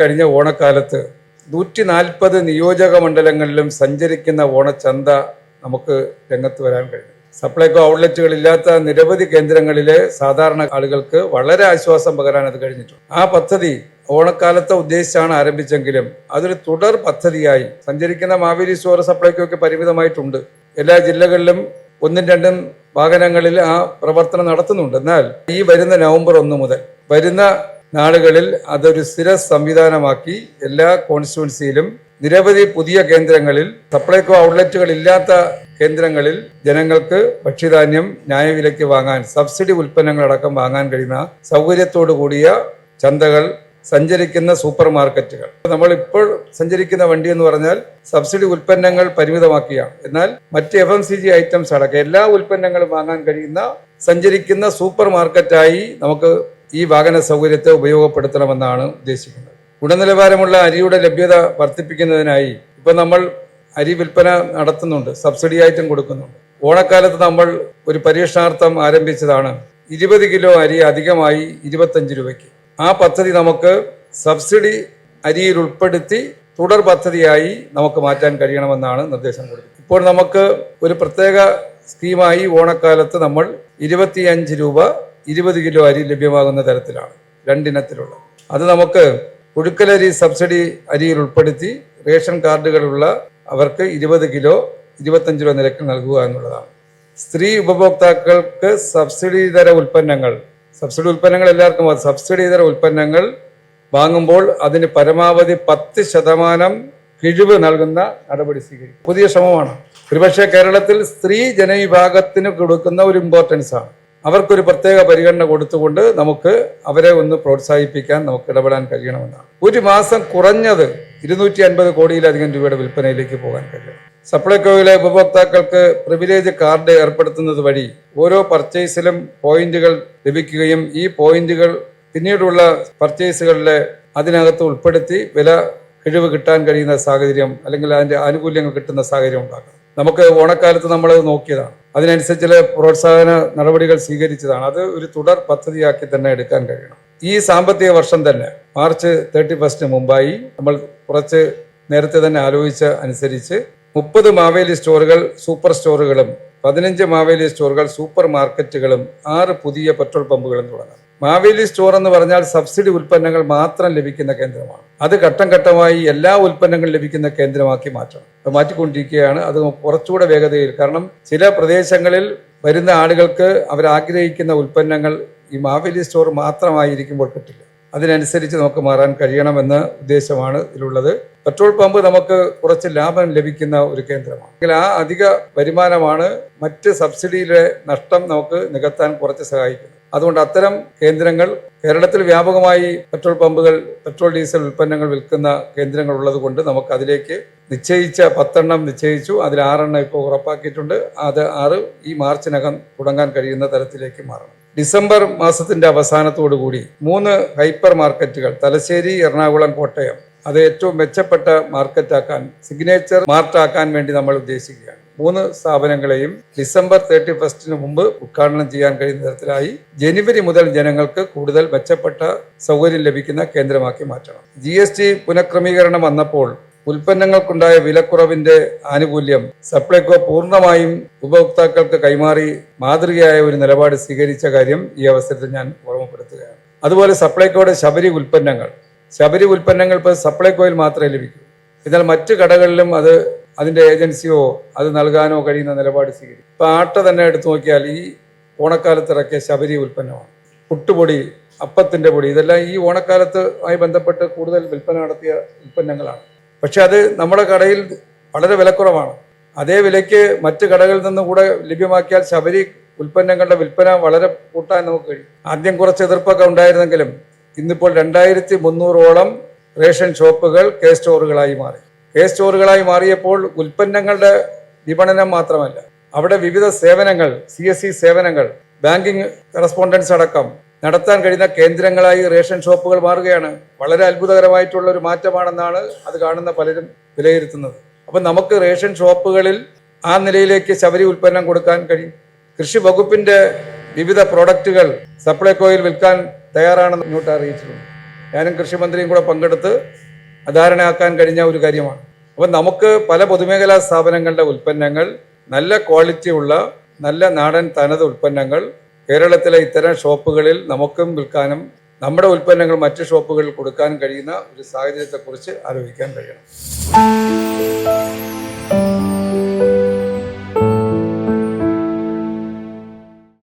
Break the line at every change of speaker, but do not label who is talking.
കഴിഞ്ഞ ഓണക്കാലത്ത് നൂറ്റി നാൽപ്പത് നിയോജക മണ്ഡലങ്ങളിലും സഞ്ചരിക്കുന്ന ഓണച്ചന്ത നമുക്ക് രംഗത്ത് വരാൻ കഴിഞ്ഞു. സപ്ലൈകോ ഔട്ട്ലെറ്റുകൾ ഇല്ലാത്ത നിരവധി കേന്ദ്രങ്ങളിലെ സാധാരണ ആളുകൾക്ക് വളരെ ആശ്വാസം പകരാൻ അത് കഴിഞ്ഞിട്ടുണ്ട്. ആ പദ്ധതി ഓണക്കാലത്തെ ഉദ്ദേശിച്ചാണ് ആരംഭിച്ചെങ്കിലും അതൊരു തുടർ പദ്ധതിയായി സഞ്ചരിക്കുന്ന മാവേലി സ്റ്റോർ സപ്ലൈകോ ഒക്കെ പരിമിതമായിട്ടുണ്ട്. എല്ലാ ജില്ലകളിലും ഒന്നും രണ്ടും വാഹനങ്ങളിൽ ആ പ്രവർത്തനം നടത്തുന്നുണ്ട്. എന്നാൽ ഈ വരുന്ന നവംബർ ഒന്ന് മുതൽ വരുന്ന നാളുകളിൽ അതൊരു സ്ഥിര സംവിധാനമാക്കി എല്ലാ കോൺസ്റ്റിറ്റ്യുവൻസിയിലും നിരവധി പുതിയ കേന്ദ്രങ്ങളിൽ സപ്ലൈകോ ഔട്ട്ലെറ്റുകൾ ഇല്ലാത്ത കേന്ദ്രങ്ങളിൽ ജനങ്ങൾക്ക് ഭക്ഷ്യധാന്യം ന്യായവിലയ്ക്ക് വാങ്ങാൻ സബ്സിഡി ഉൽപ്പന്നങ്ങളടക്കം വാങ്ങാൻ കഴിയുന്ന സൗകര്യത്തോടു കൂടിയ ചന്തകൾ സഞ്ചരിക്കുന്ന സൂപ്പർ മാർക്കറ്റുകൾ നമ്മൾ ഇപ്പോൾ സഞ്ചരിക്കുന്ന വണ്ടി എന്ന് പറഞ്ഞാൽ സബ്സിഡി ഉൽപ്പന്നങ്ങൾ പരിമിതമാക്കിയാണ്. എന്നാൽ മറ്റ് F M C G items അടക്കം എല്ലാ ഉൽപ്പന്നങ്ങളും വാങ്ങാൻ കഴിയുന്ന സഞ്ചരിക്കുന്ന സൂപ്പർ മാർക്കറ്റായി നമുക്ക് ഈ വാഹന സൗകര്യത്തെ ഉപയോഗപ്പെടുത്തണമെന്നാണ് ഉദ്ദേശിക്കുന്നത്. ഗുണനിലവാരമുള്ള അരിയുടെ ലഭ്യത വർദ്ധിപ്പിക്കുന്നതിനായി ഇപ്പൊ നമ്മൾ അരി വിൽപ്പന നടത്തുന്നുണ്ട് സബ്സിഡി ആയിട്ടും കൊടുക്കുന്നുണ്ട്. ഓണക്കാലത്ത് നമ്മൾ ഒരു പരീക്ഷണാർത്ഥം ആരംഭിച്ചതാണ്. ഇരുപത് കിലോ അരി അധികമായി ഇരുപത്തഞ്ച് രൂപയ്ക്ക്. ആ പദ്ധതി നമുക്ക് സബ്സിഡി അരിയിൽ ഉൾപ്പെടുത്തി തുടർ പദ്ധതിയായി നമുക്ക് മാറ്റാൻ കഴിയണമെന്നാണ് നിർദ്ദേശം കൊടുക്കുന്നത്. ഇപ്പോൾ നമുക്ക് ഒരു പ്രത്യേക സ്കീമായി ഓണക്കാലത്ത് നമ്മൾ ഇരുപത്തിയഞ്ച് രൂപ ഇരുപത് കിലോ അരി ലഭ്യമാകുന്ന തരത്തിലാണ് രണ്ടിനത്തിലുള്ള അത് നമുക്ക് പുഴുക്കലരി സബ്സിഡി അരിയിൽ ഉൾപ്പെടുത്തി റേഷൻ കാർഡുകളുള്ള അവർക്ക് ഇരുപത് കിലോ ഇരുപത്തഞ്ച് രൂപ നിരക്കിൽ നൽകുക എന്നുള്ളതാണ്. സ്ത്രീ ഉപഭോക്താക്കൾക്ക് സബ്സിഡി തര ഉൽപ്പന്നങ്ങൾ സബ്സിഡി ഉൽപ്പന്നങ്ങൾ എല്ലാവർക്കും. സബ്സിഡി തര ഉൽപ്പന്നങ്ങൾ വാങ്ങുമ്പോൾ അതിന് പരമാവധി പത്ത് ശതമാനം കിഴിവ് നൽകുന്ന നടപടി സ്വീകരിക്കും. പുതിയ ശ്രമമാണ്. ഒരുപക്ഷെ കേരളത്തിൽ സ്ത്രീ ജനവിഭാഗത്തിന് കൊടുക്കുന്ന ഒരു ഇമ്പോർട്ടൻസ് ആണ്. അവർക്കൊരു പ്രത്യേക പരിഗണന കൊടുത്തുകൊണ്ട് നമുക്ക് അവരെ ഒന്ന് പ്രോത്സാഹിപ്പിക്കാൻ നമുക്ക് ഇടപെടാൻ കഴിയണമെന്നാണ്. ഒരു മാസം കുറഞ്ഞത് ഇരുന്നൂറ്റി അൻപത് കോടിയിലധികം രൂപയുടെ വിൽപ്പനയിലേക്ക് പോകാൻ കഴിയും. സപ്ലൈകോയിലെ ഉപഭോക്താക്കൾക്ക് പ്രിവിലേജ് കാർഡ് ഏർപ്പെടുത്തുന്നത് വഴി ഓരോ പർച്ചേസിലും പോയിന്റുകൾ ലഭിക്കുകയും ഈ പോയിന്റുകൾ പിന്നീടുള്ള പർച്ചേസുകളിലെ അതിനകത്ത് ഉൾപ്പെടുത്തി വില കിഴിവ് കിട്ടാൻ കഴിയുന്ന സാഹചര്യം അല്ലെങ്കിൽ അതിന്റെ ആനുകൂല്യങ്ങൾ കിട്ടുന്ന സാഹചര്യം ഉണ്ടാക്കണം. നമുക്ക് ഓണക്കാലത്ത് നമ്മളത് നോക്കിയതാണ്. അതിനനുസരിച്ച് ചില പ്രോത്സാഹന നടപടികൾ സ്വീകരിച്ചതാണ്. അത് ഒരു തുടർ പദ്ധതിയാക്കി തന്നെ എടുക്കാൻ കഴിയണം. ഈ സാമ്പത്തിക വർഷം തന്നെ മാർച്ച് തേർട്ടി ഫസ്റ്റിന് മുമ്പായി നമ്മൾ കുറച്ച് നേരത്തെ തന്നെ ആലോചിച്ച അനുസരിച്ച് മുപ്പത് മാവേലി സ്റ്റോറുകൾ സൂപ്പർ സ്റ്റോറുകളും പതിനഞ്ച് മാവേലി സ്റ്റോറുകൾ സൂപ്പർ മാർക്കറ്റുകളും ആറ് പുതിയ പെട്രോൾ പമ്പുകളും തുടങ്ങാം. മാവേലി സ്റ്റോർ എന്ന് പറഞ്ഞാൽ സബ്സിഡി ഉൽപ്പന്നങ്ങൾ മാത്രം ലഭിക്കുന്ന കേന്ദ്രമാണ്. അത് ഘട്ടം ഘട്ടമായി എല്ലാ ഉൽപ്പന്നങ്ങളും ലഭിക്കുന്ന കേന്ദ്രമാക്കി മാറ്റണം. അത് മാറ്റിക്കൊണ്ടിരിക്കുകയാണ്. അത് കുറച്ചുകൂടെ വേഗതയിൽ കാരണം ചില പ്രദേശങ്ങളിൽ വരുന്ന ആളുകൾക്ക് അവർ ആഗ്രഹിക്കുന്ന ഉൽപ്പന്നങ്ങൾ ഈ മാവേലി സ്റ്റോർ മാത്രമായിരിക്കുമ്പോൾ കിട്ടില്ല. അതിനനുസരിച്ച് നമുക്ക് മാറാൻ കഴിയണമെന്ന ഉദ്ദേശമാണ് ഇതിലുള്ളത്. പെട്രോൾ പമ്പ് നമുക്ക് കുറച്ച് ലാഭം ലഭിക്കുന്ന ഒരു കേന്ദ്രമാണ്. അല്ലെങ്കിൽ ആ അധിക വരുമാനമാണ് മറ്റ് സബ്സിഡിയിലെ നഷ്ടം നമുക്ക് നികത്താൻ കുറച്ച് സഹായിക്കുന്നത് അതുകൊണ്ട് അത്തരം കേന്ദ്രങ്ങൾ കേരളത്തിൽ വ്യാപകമായി പെട്രോൾ പമ്പുകൾ പെട്രോൾ ഡീസൽ ഉൽപ്പന്നങ്ങൾ വിൽക്കുന്ന കേന്ദ്രങ്ങൾ ഉള്ളത് കൊണ്ട് നമുക്ക് അതിലേക്ക് നിശ്ചയിച്ച പത്തെണ്ണം നിശ്ചയിച്ചു. അതിൽ ആറെണ്ണം ഇപ്പോൾ ഉറപ്പാക്കിയിട്ടുണ്ട്. അത് ആറ് ഈ മാർച്ചിനകം തുടങ്ങാൻ കഴിയുന്ന തരത്തിലേക്ക് മാറണം. ഡിസംബർ മാസത്തിന്റെ അവസാനത്തോടു കൂടി മൂന്ന് ഹൈപ്പർ മാർക്കറ്റുകൾ തലശ്ശേരി എറണാകുളം കോട്ടയം അത് ഏറ്റവും മെച്ചപ്പെട്ട മാർക്കറ്റാക്കാൻ സിഗ്നേച്ചർ മാർട്ടാക്കാൻ വേണ്ടി നമ്മൾ ഉദ്ദേശിക്കുകയാണ്. മൂന്ന് സ്ഥാപനങ്ങളെയും ഡിസംബർ തേർട്ടി ഫസ്റ്റിന് മുമ്പ് ഉദ്ഘാടനം ചെയ്യാൻ കഴിയുന്ന തരത്തിലായി ജനുവരി മുതൽ ജനങ്ങൾക്ക് കൂടുതൽ മെച്ചപ്പെട്ട സൗകര്യം ലഭിക്കുന്ന കേന്ദ്രമാക്കി മാറ്റണം. ജി എസ് ടി പുനഃക്രമീകരണം വന്നപ്പോൾ ഉൽപ്പന്നങ്ങൾക്കുണ്ടായ വിലക്കുറവിന്റെ ആനുകൂല്യം സപ്ലൈകോ പൂർണമായും ഉപഭോക്താക്കൾക്ക് കൈമാറി മാതൃകയായ ഒരു നിലപാട് സ്വീകരിച്ച കാര്യം ഈ അവസരത്തിൽ ഞാൻ ഓർമ്മപ്പെടുത്തുകയാണ്. അതുപോലെ സപ്ലൈകോയുടെ ശബരി ഉൽപ്പന്നങ്ങൾ. ശബരി ഉൽപ്പന്നങ്ങൾ ഇപ്പോൾ സപ്ലൈകോയിൽ മാത്രമേ ലഭിക്കൂ. എന്നാൽ മറ്റു കടകളിലും അത് അതിന്റെ ഏജൻസിയോ അത് നൽകാനോ കഴിയുന്ന നിലപാട് സ്വീകരിക്കും. ഇപ്പൊ ആട്ട തന്നെ എടുത്തു നോക്കിയാൽ ഈ ഓണക്കാലത്ത് ഇറക്കിയ ശബരി ഉൽപ്പന്നമാണ്. പുട്ടുപൊടി അപ്പത്തിന്റെ പൊടി ഇതെല്ലാം ഈ ഓണക്കാലത്ത് ആയി ബന്ധപ്പെട്ട് കൂടുതൽ വിൽപ്പന നടത്തിയ ഉൽപ്പന്നങ്ങളാണ്. പക്ഷെ അത് നമ്മുടെ കടയിൽ വളരെ വിലക്കുറവാണ്. അതേ വിലയ്ക്ക് മറ്റ് കടകളിൽ നിന്നും കൂടെ ലഭ്യമാക്കിയാൽ ശബരി ഉൽപ്പന്നങ്ങളുടെ വിൽപ്പന വളരെ കൂട്ടാൻ നമുക്ക് കഴിയും. ആദ്യം കുറച്ച് എതിർപ്പൊക്കെ ഉണ്ടായിരുന്നെങ്കിലും ഇന്നിപ്പോൾ രണ്ടായിരത്തി മുന്നൂറോളം റേഷൻ ഷോപ്പുകൾ കെ സ്റ്റോറുകളായി മാറി. കെ സ്റ്റോറുകളായി മാറിയപ്പോൾ ഉൽപ്പന്നങ്ങളുടെ വിപണനം മാത്രമല്ല അവിടെ വിവിധ സേവനങ്ങൾ സി എസ് സി സേവനങ്ങൾ ബാങ്കിങ് കറസ്പോണ്ടൻസ് അടക്കം നടത്താൻ കഴിയുന്ന കേന്ദ്രങ്ങളായി റേഷൻ ഷോപ്പുകൾ മാറുകയാണ്. വളരെ അത്ഭുതകരമായിട്ടുള്ള ഒരു മാറ്റമാണെന്നാണ് അത് കാണുന്ന പലരും വിലയിരുത്തുന്നത്. അപ്പം നമുക്ക് റേഷൻ ഷോപ്പുകളിൽ ആ നിലയിലേക്ക് ശബരി ഉൽപ്പന്നം കൊടുക്കാൻ കഴിയും. കൃഷി വകുപ്പിന്റെ വിവിധ പ്രോഡക്റ്റുകൾ സപ്ലൈകോയിൽ വിൽക്കാൻ തയ്യാറാണെന്ന് ഇങ്ങോട്ട് അറിയിച്ചിട്ടുണ്ട്. ഞാനും കൃഷിമന്ത്രിയും കൂടെ പങ്കെടുത്ത് ധാരണയാക്കാൻ കഴിഞ്ഞ ഒരു കാര്യമാണ്. അപ്പം നമുക്ക് പല പൊതുമേഖലാ സ്ഥാപനങ്ങളുടെ ഉൽപ്പന്നങ്ങൾ നല്ല ക്വാളിറ്റി ഉള്ള നല്ല നാടൻ തനത് ഉൽപ്പന്നങ്ങൾ കേരളത്തിലെ ഇത്തരം ഷോപ്പുകളിൽ നമുക്കും വിൽക്കാനും നമ്മുടെ ഉൽപ്പന്നങ്ങൾ മറ്റ് ഷോപ്പുകളിൽ കൊടുക്കാൻ കഴിയുന്ന ഒരു സാഹചര്യത്തെക്കുറിച്ച് ആലോചിക്കാൻ കഴിയണം.